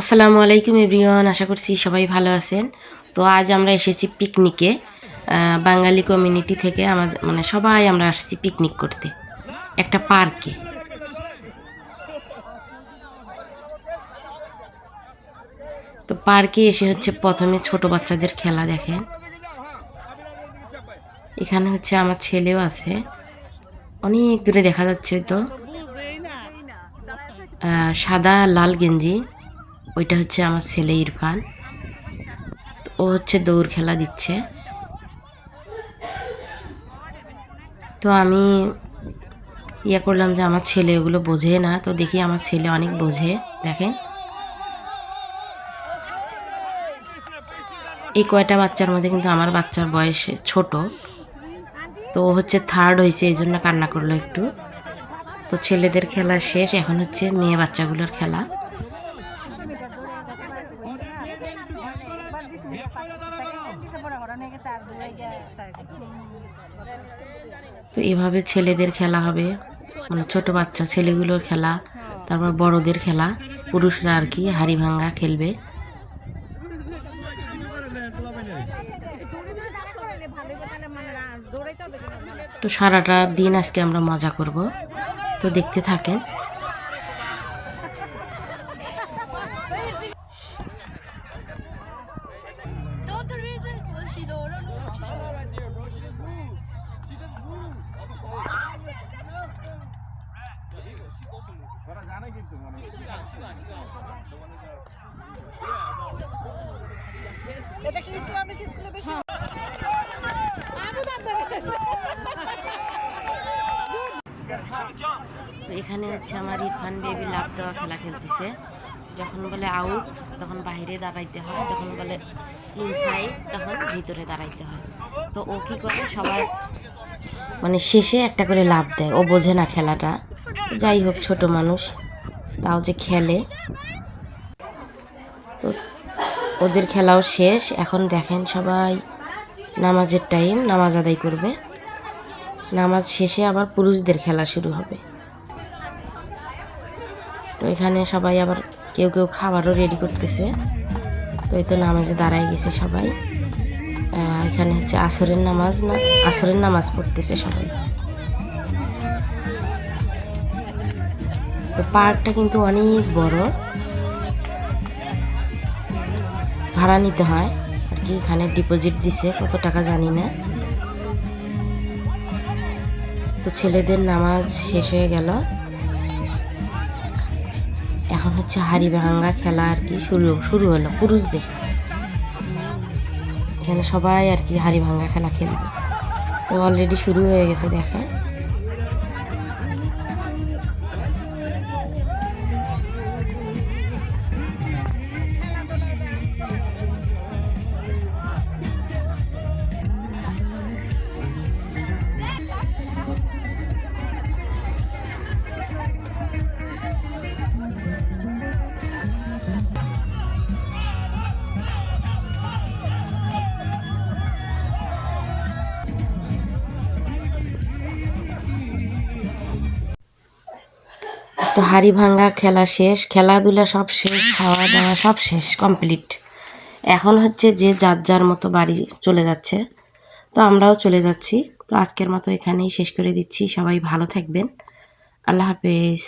আসসালামু আলাইকুম এভরিওয়ান, আশা করছি সবাই ভালো আছেন। তো আজ আমরা এসেছি পিকনিকে বাঙালি কমিউনিটি থেকে আমাদের মানে সবাই আমরা আসছি পিকনিক করতে, একটা পার্কে তো পার্কে এসে হচ্ছে প্রথমে ছোট বাচ্চাদের খেলা দেখেন। এখানে হচ্ছে আমার ছেলেও আছে। অনেক দূরে দেখা যাচ্ছে তো। সাদা, লাল গেঞ্জি। ওইটা হচ্ছে আমার ছেলে ইরফান। ও হচ্ছে দৌড় খেলা দিচ্ছে। তো আমি ইয়ে করলাম যে আমার ছেলে ওগুলো বোঝে না। তো দেখি আমার ছেলে অনেক বোঝে, দেখেন। এই কয়টা বাচ্চার মধ্যে কিন্তু আমার বাচ্চার বয়স ছোট। তো হচ্ছে থার্ড হয়েছে, এই জন্য কান্না করল একটু। তো ছেলেদের খেলা শেষ, এখন হচ্ছে মেয়ে বাচ্চাগুলোর খেলা। তো এভাবে ছেলেদের খেলা হবে মানে ছোট বাচ্চা ছেলেগুলোর খেলা, তারপর বড়দের খেলা, পুরুষরা আর কি হাড়ি ভাঙ্গা খেলবে। তো সারাটা দিন আজকে আমরা মজা করব। তো দেখতে থাকেন। এটা কি ইসলামিক স্কুলে বেশি? তো এখানে হচ্ছে আমার ইরফান বেবি লাভ দেওয়া খেলা খেলতেছে। যখন বলে আউট তখন বাইরে দাঁড়াইতে হয়। যখন বলে ইনসাইড তখন ভিতরে দাঁড়াইতে হয়। তো ও কি করে? সবাই মানে শেষে একটা করে লাভ দেয়। ও বোঝে না খেলাটা। যাই হোক, ছোট মানুষ। তাও যে খেলে। তো ওদের খেলাও শেষ। এখন দেখেন সবাই নামাজের টাইম নামাজ আদায় করবে। নামাজ শেষে আবার পুরুষদের খেলা শুরু হবে। তো এখানে সবাই আবার কেউ কেউ খাবারও রেডি করতেছে। তো এই তো নামাজে দাঁড়ায় গেছে সবাই। এখানে হচ্ছে আসরের নামাজ না, আসরের নামাজ পড়তেছে সবাই। তো পার্কটা কিন্তু অনেক বড়। ভাড়া নিতে হয়। আর কি এখানে ডিপোজিট দিছে, কত টাকা জানি না। তো ছেলেদের নামাজ শেষ হয়ে গেল। এখন হচ্ছে হাড়ি ভাঙ্গা খেলা আর কি শুরু শুরু হলো পুরুষদের। এখানে সবাই আর কি হাড়ি ভাঙ্গা খেলা খেলবে। তো অলরেডি শুরু হয়ে গেছে দেখে তো হাড়ি ভাঙ্গা খেলা শেষ, খেলাধুলা সব শেষ খাওয়া দাওয়া সব শেষ কমপ্লিট এখন হচ্ছে যে যার যার মতো বাড়ি চলে যাচ্ছে, তো আমরাও চলে যাচ্ছি। তো আজকের মতো এখানেই শেষ করে দিচ্ছি। সবাই ভালো থাকবেন। আল্লাহ হাফেজ।